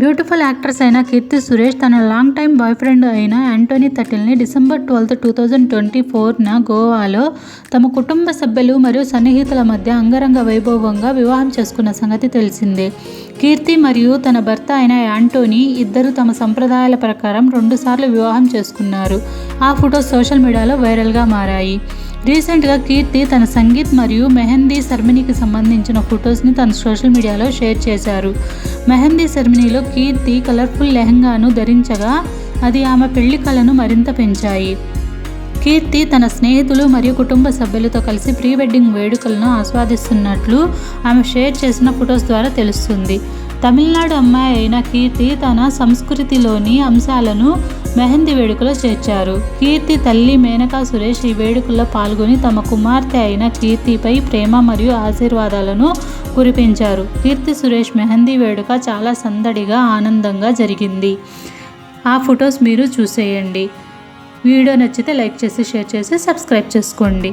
Beautiful actress అయిన కీర్తి సురేష్ తన long time boy friend అయిన Antony తటిల్ని December twelfth two thousand twenty ఫోర్న గోవాలో తమ కుటుంబ సభ్యులు మరియు సన్నిహితుల మధ్య అంగరంగ వైభవంగా వివాహం చేసుకున్న సంగతి తెలిసిందే. కీర్తి మరియు తన భర్త అయిన యాంటోనీ ఇద్దరు తమ సంప్రదాయాల ప్రకారం రెండుసార్లు వివాహం చేసుకున్నారు. ఆ ఫొటోస్ సోషల్ మీడియాలో వైరల్గా మారాయి. రీసెంట్గా కీర్తి తన సంగీత్ మరియు మెహందీ సెరమనీకి సంబంధించిన ఫొటోస్ని తన సోషల్ మీడియాలో షేర్ చేశారు. మెహందీ సెరమనీలో కీర్తి కలర్ఫుల్ లెహంగాను ధరించగా అది ఆమె పెళ్ళి కళను మరింత పెంచాయి. కీర్తి తన స్నేహితులు మరియు కుటుంబ సభ్యులతో కలిసి ప్రీ వెడ్డింగ్ వేడుకలను ఆస్వాదిస్తున్నట్లు ఆమె షేర్ చేసిన ఫొటోస్ ద్వారా తెలుస్తుంది. తమిళనాడు అమ్మాయి అయిన కీర్తి తన సంస్కృతిలోని అంశాలను మెహందీ వేడుకలో చేర్చారు. కీర్తి తల్లి మేనకా సురేష్ ఈ వేడుకల్లో పాల్గొని తమ కుమార్తె అయిన కీర్తిపై ప్రేమ మరియు ఆశీర్వాదాలను కురిపించారు. కీర్తి సురేష్ మెహందీ వేడుక చాలా సందడిగా ఆనందంగా జరిగింది. ఆ ఫొటోస్ మీరు చూసేయండి. వీడియో నచ్చితే లైక్ చేసి షేర్ చేసి సబ్స్క్రైబ్ చేసుకోండి.